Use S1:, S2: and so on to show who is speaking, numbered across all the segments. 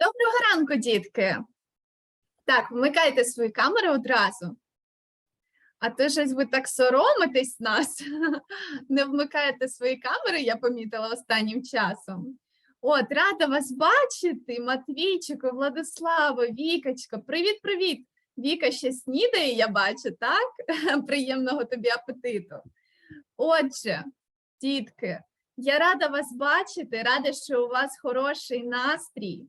S1: Доброго ранку, дітки. Так, вмикайте свої камери одразу. А то щось ви так соромитесь нас. Не вмикаєте свої камери, я помітила останнім часом. От, рада вас бачити, Матвійчику, Владиславо, Вікочка. Привіт, привіт. Віка ще снідає, я бачу, так? Приємного тобі апетиту. Отже, дітки, я рада вас бачити, рада, що у вас хороший настрій.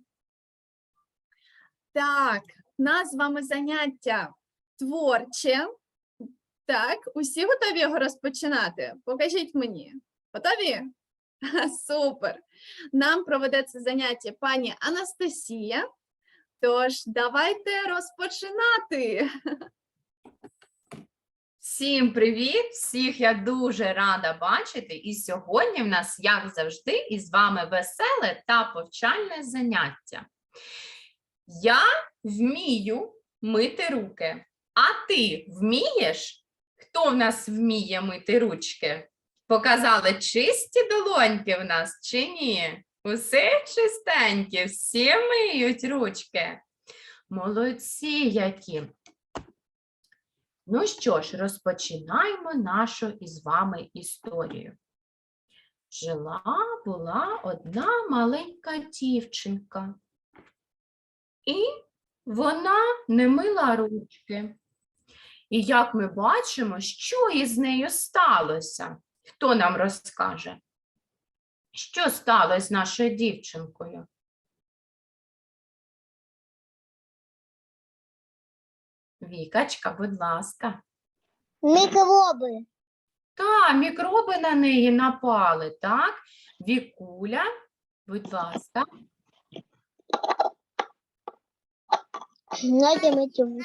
S1: Так, у нас з вами заняття творче. Так, усі готові його розпочинати? Покажіть мені. Готові? Супер. Нам проведе це заняття пані Анастасія. Тож давайте розпочинати.
S2: Всім привіт! Всіх я дуже рада бачити. І сьогодні в нас, як завжди, із вами веселе та повчальне заняття. Я вмію мити руки. А ти вмієш? Хто в нас вміє мити ручки? Показали чисті долоньки в нас чи ні? Усе чистенькі, всі миють ручки. Молодці які. Ну що ж, розпочинаємо нашу із вами історію. Жила була одна маленька дівчинка, і вона не мила ручки. І як ми бачимо, що із нею сталося? Хто нам розкаже? Що сталося з нашою дівчинкою? Вікачка, будь ласка.
S3: Микроби.
S2: Та, мікроби на неї напали, так? Вікуля, будь ласка.
S3: Надо мыть руки.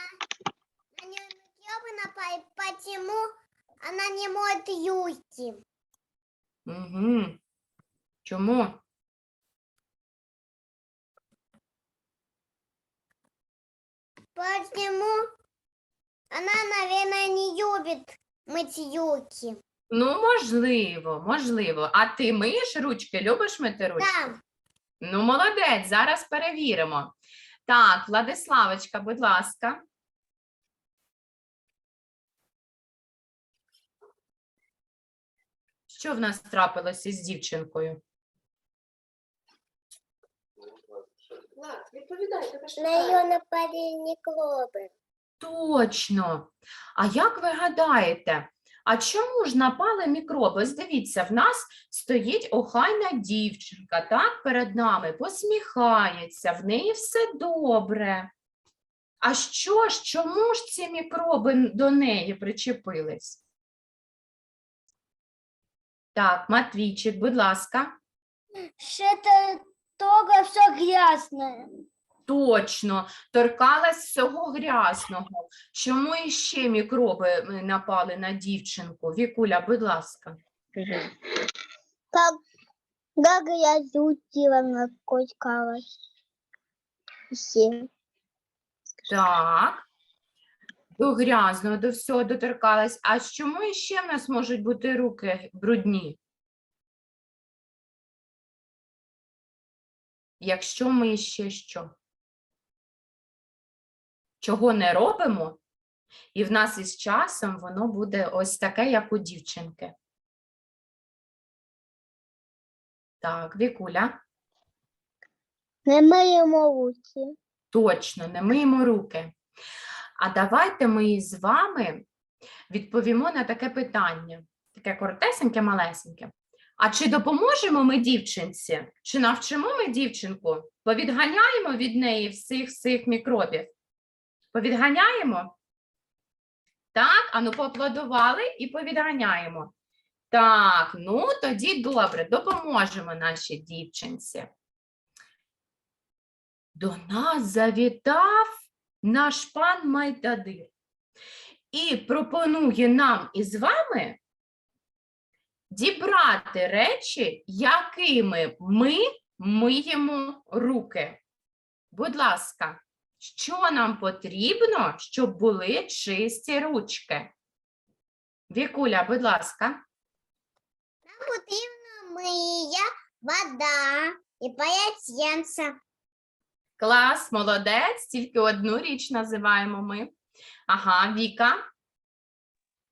S4: На нее микробы напали, почему она не моет юбки?
S2: Угу. Чому?
S4: Почему она, наверное, не любит мыть юбки?
S2: Ну, можливо, можливо. А ти миєш ручки? Любиш мити ручки?
S4: Да,
S2: Ну, молодець, зараз перевіримо. Так, Владиславочка, будь ласка. Що в нас трапилося із дівчинкою?
S4: на нее напали микробы.
S2: Точно. А як ви гадаєте, а чому ж напали мікроби? Ось дивіться, в нас стоїть охайна дівчинка, так, перед нами, посміхається, в неї все добре. А що ж, чому ж ці мікроби до неї причепились? Так, Матвійчик, будь ласка.
S3: Что-то только все грязное.
S2: Точно, торкалась всього грязного. Чому іще мікроби е, напали на дівчинку? Вікуля, будь ласка.
S3: Как, как грязутила накоткалась. Все.
S2: Так. До грязного, до всього доторкалась. А чому іще в нас можуть бути руки брудні? Якщо ми ще що? Чого не робимо, і в нас із часом воно буде ось таке, як у дівчинки. Так, Вікуля.
S3: Не миємо руки.
S2: Точно, не миємо руки. А давайте ми з вами відповімо на таке питання, таке коротесеньке, малесеньке. А чи допоможемо ми дівчинці? Чи навчимо ми дівчинку? Повідганяємо від неї всіх всіх мікробів? Повідганяємо? Так, ану поаплодували і повідганяємо. Так, ну тоді добре, допоможемо нашій дівчинці. До нас завітав наш пан Майдадир і пропонує нам із вами дібрати речі, якими ми миємо руки. Будь ласка, що нам потрібно, щоб були чисті ручки? Вікуля, будь ласка.
S4: Нам потрібна мия, вода і полотенце.
S2: Клас, молодець, тільки одну річ називаємо ми. Ага, Віка.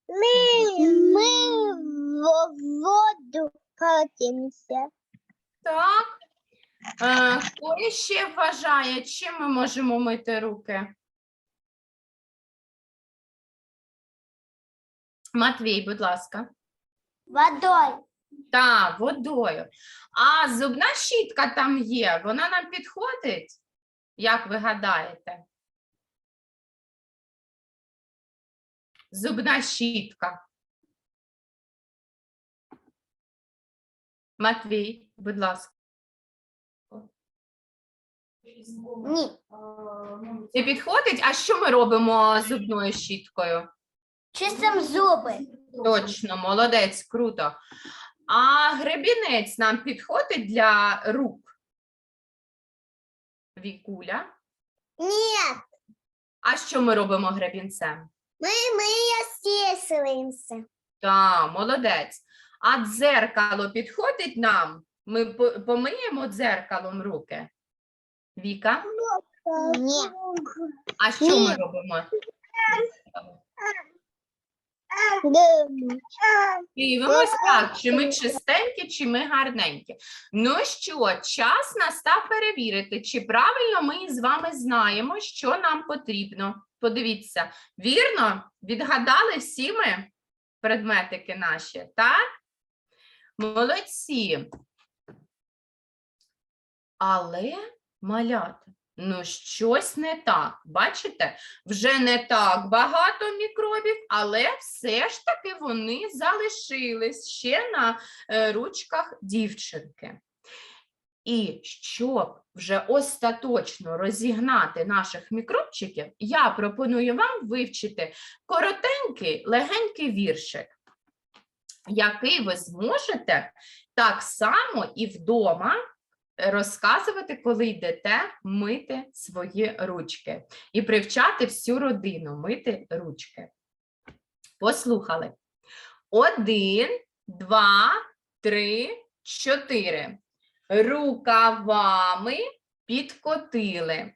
S3: Мы в воду полотенце.
S2: Так. Е, хто ще вважає, чим ми можемо мити руки? Матвій, будь ласка.
S4: Водой.
S2: Так, водою. А зубна щітка там є, вона нам підходить? Як ви гадаєте? Зубна щітка. Матвій, будь ласка.
S4: Ні.
S2: Не підходить? А що ми робимо з зубною щіткою?
S4: Чистим зуби.
S2: Точно, молодець, круто. А гребінець нам підходить для рук? Вікуля.
S4: Нет.
S2: А що ми робимо гребінцем?
S4: Мы, мы ее стесываемся.
S2: Так, молодець. А дзеркало підходить нам? Ми по- помиємо дзеркалом руки? Віка?
S3: Нет.
S2: А що ми робимо? Дивимось так, чи ми чистенькі, чи ми гарненькі. Ну що, час настав перевірити, чи правильно ми з вами знаємо, що нам потрібно. Подивіться, вірно? Відгадали всі ми предметики наші, так? Молодці. Але, малята, ну щось не так. Бачите? Вже не так багато мікробів, але все ж таки вони залишились ще на е, ручках дівчинки. І щоб вже остаточно розігнати наших мікробчиків, я пропоную вам вивчити коротенький, легенький віршик, який ви зможете так само і вдома розказувати, коли йдете мити свої ручки і привчати всю родину мити ручки. Послухали. Один, два, три, чотири. Рукавами підкотили.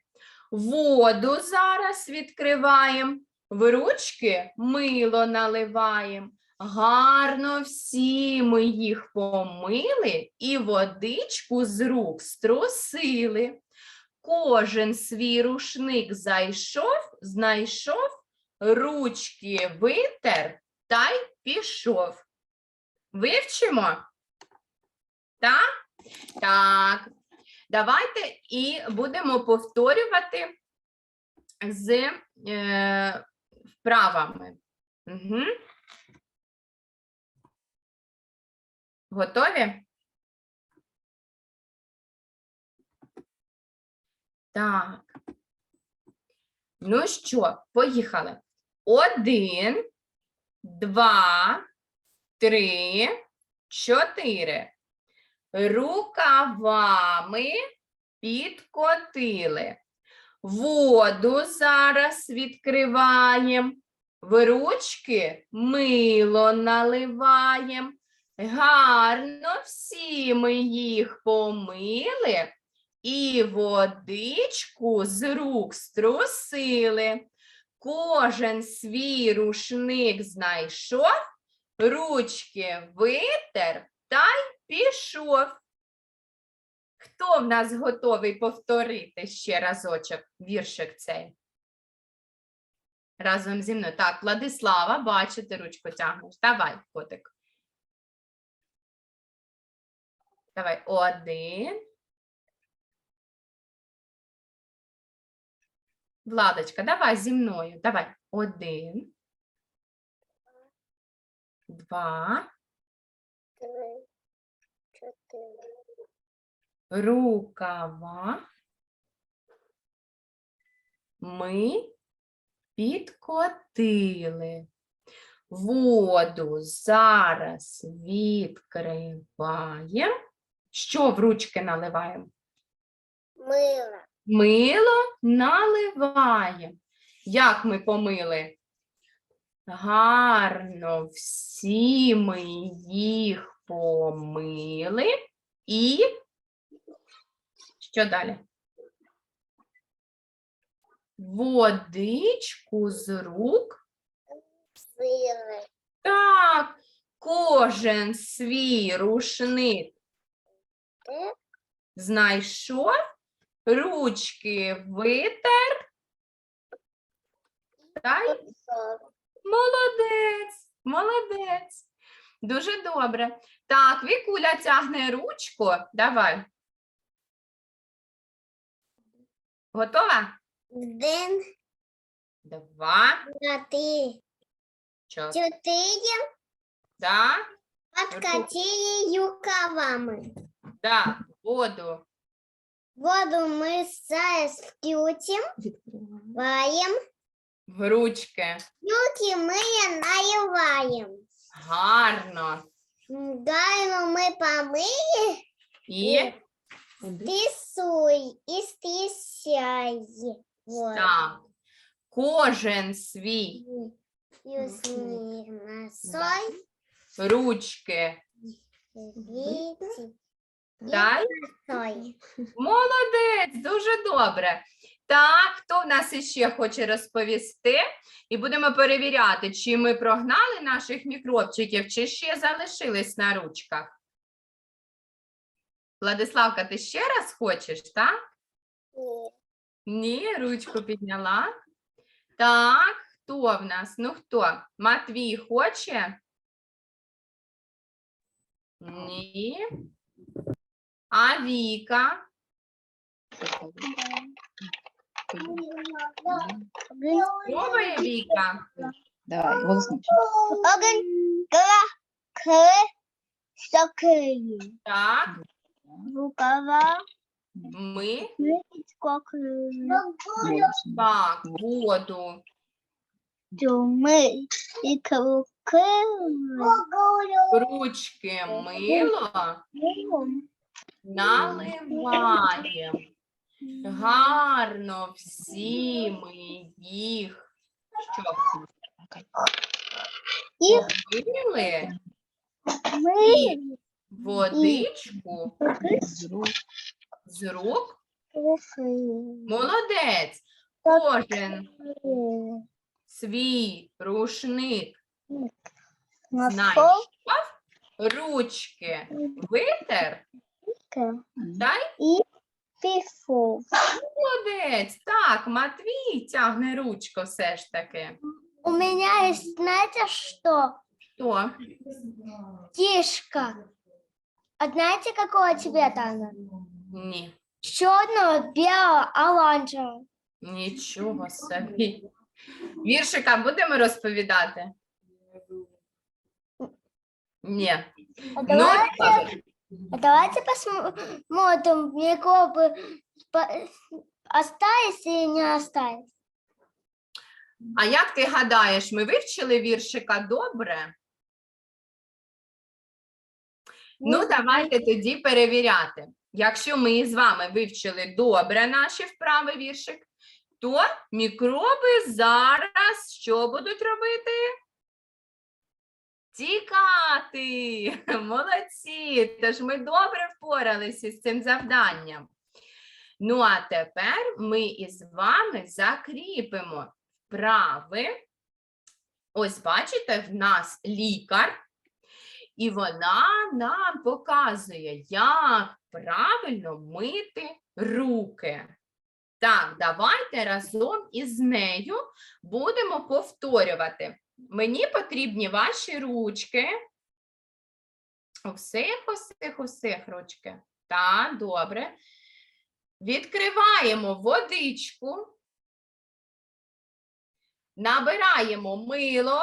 S2: Воду зараз відкриваємо. В ручки мило наливаємо. Гарно всі ми їх помили і водичку з рук струсили. Кожен свій рушник зайшов, знайшов, ручки витер та й пішов. Вивчимо? Так? Так. Давайте і будемо повторювати з е, вправами. Угу. Готові? Так. Ну що, поїхали. Один, два, три, чотири. Рукавами підкотили. Воду зараз відкриваємо. В ручки мило наливаємо. Гарно всі ми їх помили і водичку з рук струсили. Кожен свій рушник знайшов, ручки витер та й пішов. Хто в нас готовий повторити ще разочок віршик цей? Разом зі мною. Так, Владислава, бачу, ти ручку тягнеш. Давай, котик. Давай, один. Владочка, давай зі мною. Давай. Один. Два.
S4: Три, чотири.
S2: Рукава. Ми підкотили. Воду зараз відкриваємо. Що в ручки наливаємо?
S4: Мило.
S2: Мило наливаємо. Як ми помили? Гарно всі ми їх помили і що далі? водичку з рук.
S4: Сыры.
S2: Так, кожен свій рушник? Знайшов, ручки витер. Та й молодець, молодець. Дуже добре. Так, Вікуля тягне ручку. Давай. Готова?
S4: Один,
S2: Два,
S4: три,
S2: чотири.
S4: четыре.
S2: Да,
S4: Подкатили рукавами.
S2: да, воду.
S4: Воду мы зараз включим, ваем.
S2: В ручки.
S4: Руки мы наливаем.
S2: Гарно.
S4: Гайну мы помыли,
S2: І
S4: стисуй и стисяй. Вот.
S2: так. Кожен свій
S4: Юсмир насой,
S2: ручки.
S4: вити,
S2: Та й. Молодець, дуже добре. Так, хто в нас іще хоче розповісти? І будемо перевіряти, чи ми прогнали наших мікробчиків, чи ще залишились на ручках. Владиславка, ти ще раз хочеш, так? Ні, ручку підняла. Так, хто в нас? Ну хто? Матвій хоче? Ні. А Віка? Пробує Віка?
S5: Давай, голосніше.
S3: Огонь, гора, кры, сокры.
S2: Так,
S3: Рукава,
S2: ми
S3: ниточка, кры.
S5: Голосніше.
S2: так, воду.
S3: Тюми і круки.
S2: Ручки мило наливаємо. Гарно всі ми їх. Що?
S3: Їх
S2: Помили
S3: ми
S2: водичку
S5: З рук.
S2: з рук. Молодець. Кожен свій рушник знайшов, ручки витер. Дай
S3: І пішов.
S2: молодець. Так, Матвій тягне ручку все ж таки.
S4: У меня есть, знаете что?
S2: Хто?
S4: Кишка. А знаете, какого цвета она?
S2: Ні.
S4: Черного, белого, оранжевого.
S2: Нічого собі. Віршика будемо розповідати? Ні.
S4: А
S2: Ну,
S4: давайте, а давайте посмотрим, микробы остались или не остались.
S2: а як ти гадаєш, ми вивчили віршика добре? Ну, давайте тоді перевіряти. Якщо ми з вами вивчили добре наші вправи віршик, то мікроби зараз що будуть робити? Тікати! Молодці! Тож ми добре впоралися з цим завданням. Ну, а тепер ми із вами закріпимо вправи. Ось бачите, в нас лікар, і вона нам показує, як правильно мити руки. Так, давайте разом із нею будемо повторювати. Мені потрібні ваші ручки. Усіх, усіх, усіх ручки. Так, добре. Відкриваємо водичку. Набираємо мило.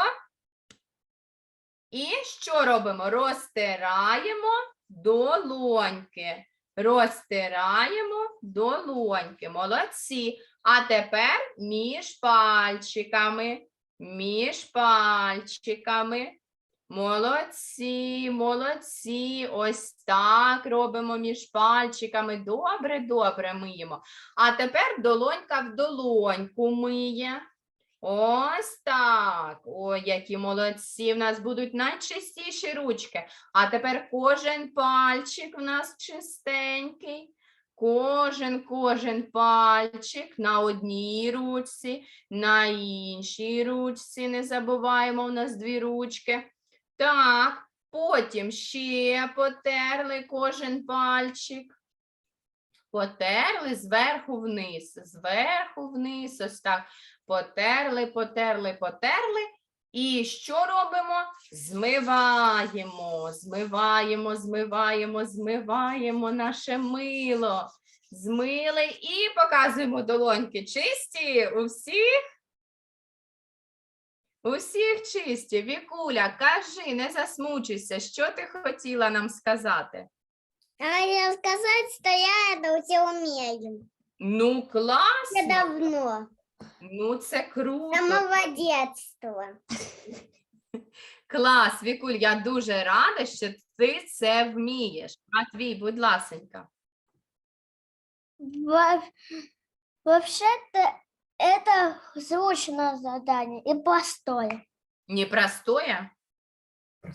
S2: І що робимо? Розтираємо долоньки. Розтираємо долоньки. Молодці. А тепер між пальчиками. Між пальчиками. Молодці, молодці. Ось так робимо між пальчиками. Добре, добре миємо. А тепер долонька в долоньку миє. Ось так. Ой, які молодці. В нас будуть найчистіші ручки. А тепер кожен пальчик у нас чистенький. Кожен, кожен пальчик на одній ручці, на іншій ручці. Не забуваємо, у нас дві ручки. Так, потім ще потерли кожен пальчик. Потерли зверху вниз, зверху вниз, ось так. Потерли, потерли, потерли. І що робимо? Змиваємо, змиваємо, змиваємо, змиваємо наше мило. Змили і показуємо долоньки. Чисті у всіх? У всіх чисті. Вікуля, кажи, не засмучуйся, що ти хотіла нам сказати?
S4: Я хотела сказать, что я все умею.
S2: Ну, класно.
S4: давно.
S2: Ну, це круто.
S4: С самого детства.
S2: Клас, Вікуль, я дуже рада, що ти це вмієш. Матвій, будь ласенька.
S3: Во- Вообще-то это срочное задание и простое.
S2: Не простое?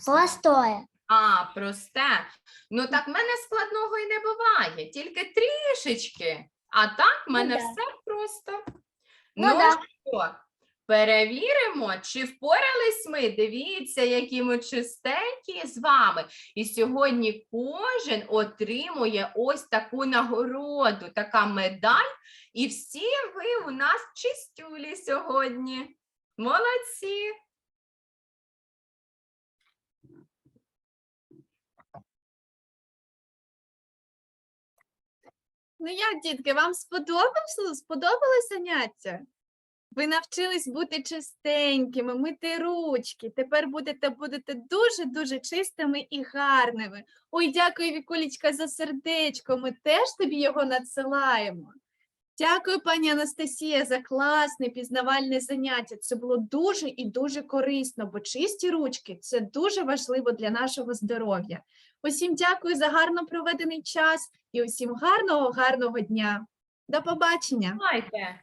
S3: Простое.
S2: А, просте. Ну так в мене складного і не буває, тільки трішечки. А так в мене
S3: да.
S2: все просто.
S3: Ну
S2: Ну,
S3: да.
S2: що, перевіримо, чи впорались ми. Дивіться, які ми чистенькі з вами. І сьогодні кожен отримує ось таку нагороду, така медаль. І всі ви у нас чистюлі сьогодні. Молодці!
S1: Ну як, дітки, вам сподобалося, сподобалось заняття? Ви навчились бути чистенькими, мити ручки. Тепер будете, будете дуже-дуже чистими і гарними. Ой, дякую, Вікулічка, за сердечко. Ми теж тобі його надсилаємо. Дякую, пані Анастасія, за класне пізнавальне заняття. Це було дуже і дуже корисно, бо чисті ручки це дуже важливо для нашого здоров'я. Усім дякую за гарно проведений час і усім гарного, гарного дня. До побачення!
S2: Давайте.